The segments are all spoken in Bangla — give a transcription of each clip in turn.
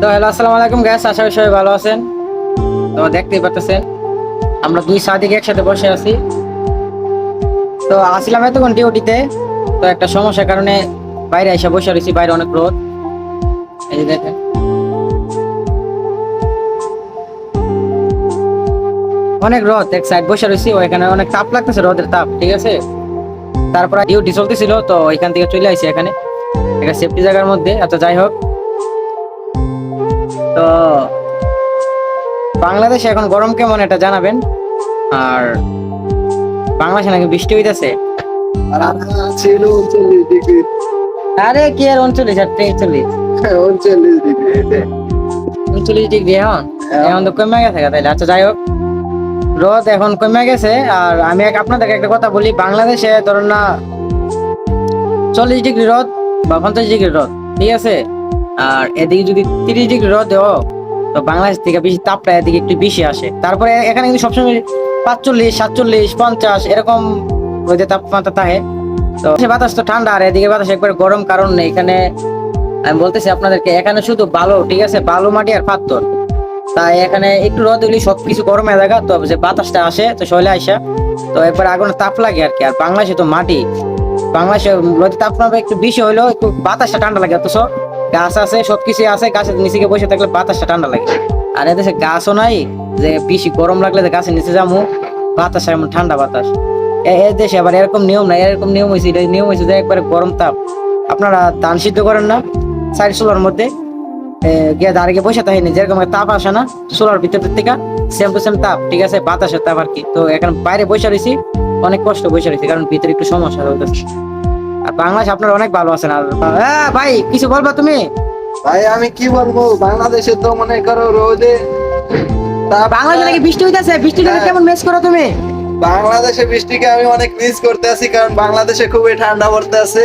তো হ্যালো আসসালামু আলাইকুম গ্যাস আশা করি সবাই ভালো আছেন। তো দেখতেই পাচ্ছেন আমরা দুই সাদিকে একসাথে বসে আছি। তো আসলাম এতক্ষণ ডিউটিতে তো একটা সমস্যার কারণে বাইরে এসে বসে রয়েছি, বাইরে অনেক রোদ। এই যে দেখেন। অনেক রোদ, এক সাইড বসে রয়েছি, ওইখানে অনেক তাপ লাগতেছে, রোদের তাপ, ঠিক আছে? তারপরে ডিউটি চলতেছিল, তো ওইখান থেকে চলে আসি এখানে। একটা সেফটি জায়গার মধ্যে আচ্ছা যাই হোক। তো বাংলাদেশে এখন গরম কেমন এটা জানাবেন? আর বাংলাদেশে নাকি বৃষ্টি হইতেছে? আর কি আর উনচল্লিশ আর তেইচল্লিশ উনচল্লিশ ডিগ্রি উনচল্লিশ ডিগ্রি এখন? এখন তো কমে গেছে তাইলে। আচ্ছা যাই হোক। রোদ এখন কমে গেছে আর আমি আপনাদেরকে একটা কথা বলি বাংলাদেশে ধরুন না চল্লিশ ডিগ্রি রোদ বা পঞ্চাশ ডিগ্রি রোদ ঠিক আছে? আর এদিকে যদি তিরিশ ডিগ্রি রোদ তো বাংলাদেশ থেকে বেশি তাপটা এদিকে একটু বেশি আসে। তারপরে এখানে কিন্তু সবসময় পাঁচচল্লিশ, সাতচল্লিশ, পঞ্চাশ এরকম রোদের তাপমাত্রা থাকে। তো বাতাস তো ঠান্ডা, আর এদিকে বাতাস একবারে গরম কারণ নেই। এখানে আমি বলতেছি আপনাদেরকে, এখানে শুধু বালু, ঠিক আছে? বালু, মাটি আর পাথর। তাই এখানে একটু রোদ হলে সবকিছু গরম যায় তো যে বাতাসটা আসে, তো শৈলে আসে তো এরপর আগুন তাপ লাগে আর কি। আর বাংলাদেশে তো মাটি। বাংলাদেশে রোদের তাপমাত্রা একটু বেশি হইলেও একটু বাতাসটা ঠান্ডা লাগে, অথচ গাছ আছে সবকিছু আছে, গাছের নিচে বসে থাকলে বাতাসটা ঠান্ডা লাগে। আর এদেশে গাছও নাই, যে বেশি গরম লাগলে যে গাছের নিচে যাব বাতাস এমন ঠান্ডা বাতাস। এ- এ দেশে আবার এরকম নিয়ম নাই, এরকম নিয়ম হয়েছে নিয়ম হয়েছে যে একবারে গরম তাপ। আপনারা ধান সিদ্ধ করেন না সাইড সোলার মধ্যে গিয়ে দাঁড়িয়ে বসে থাকেনি, যেরকম তাপ আসে না সোলার ভিতর থেকে সেম টু সেম তাপ, ঠিক আছে? বাতাসের তাপ আর কি। তো এখন বাইরে বসে রয়েছি অনেক কষ্ট বসে রয়েছি কারণ ভিতরে একটু সমস্যা হতেছে আর বাংলাদেশ আপনার অনেক ভালো আছেন আর হ্যাঁ ভাই কিছু বলবা তুমি? ভাই আমি কি বলব? বাংলাদেশে তো মনে করো রোদে বাংলাদেশে নাকি বৃষ্টি হইতেছে? হ্যাঁ। কেমন মিস করো তুমি? বাংলাদেশে বৃষ্টিকে আমি অনেক মিস করতে আছি কারণ বাংলাদেশে খুবই ঠান্ডা পড়তে আছে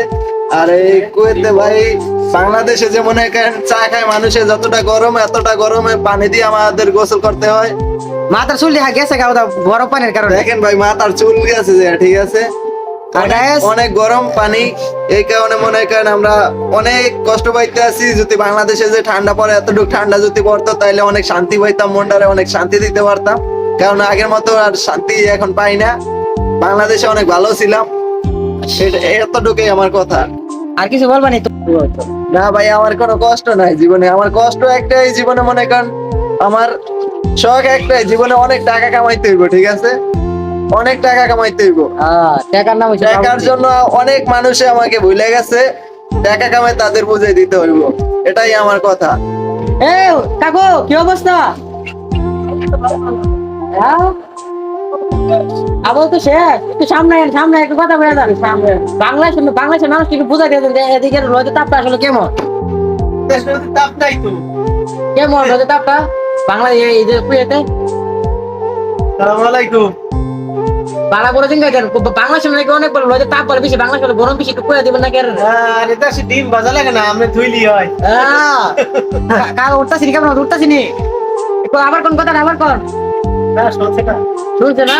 আর এই কুয়েতে ভাই বাংলাদেশে যে মনে করেন চা খায় মানুষের যতটা গরম এতটা গরমে পানি দিয়ে আমাদের গোসল করতে হয়। মাথার চুল দেখা গেছে বরফ পানির কারণে। দেখেন ভাই মাথার চুল গেছে যে ঠিক আছে? অনেক- গরম পানি এই কারণে মনে করেন আমরা অনেক কষ্ট পাইতে আছি। যদি বাংলাদেশে যে ঠান্ডা পড়ে এতটুকু ঠান্ডা যদি পড়তো তাহলে অনেক শান্তি পাইতাম মনটারে অনেক শান্তি দিতে পারতাম। কারণ আগের মতো আর শান্তি এখন পাই না। বাংলাদেশে অনেক ভালো ছিলাম। এতটুকুই আমার কথা। আর কিছু বলবা নি না ভাই আমার কোনো কষ্ট নাই জীবনে। আমার কষ্ট একটাই জীবনে মনে করেন আমার শখ একটাই জীবনে অনেক টাকা কামাইতে হইব ঠিক আছে? অনেক টাকা কামাইতে হইব। টাকার নাম টাকার জন্য অনেক মানুষে আমাকে ভুলে গেছে টাকা কামাই তাদের বুঝে দিতে হইব। এটাই আমার কথা। এ কাকু কি অবস্থা? হ্যাঁ? আবল তো শেষ একটু সামনে সামনে একটু কথা বলে যান। সামনে বাংলাদেশ বাংলাদেশের মানুষ কিন্তু বুঝা দিয়ে দেন এদিকে তাপটা আসলে কেমন। কেমন রোদের তাপটা? বাংলাদেশ এই যে কুয়েতে। বাংলা করে দিন গাইতেন বাংলাদেশে নাকি অনেক বড় লজে তাপ বলে বেশি বাংলা বলে গরম বেশি একটু কুয়ে দিবেন নাকি আর? ডিম ভাজা লাগে না আমি ধুইলি হয়। কাল উঠতাছি নি কেমন উঠতাছি নি? আবার কোন কথা আবার কোন? না শুনছে না। শুনছে না?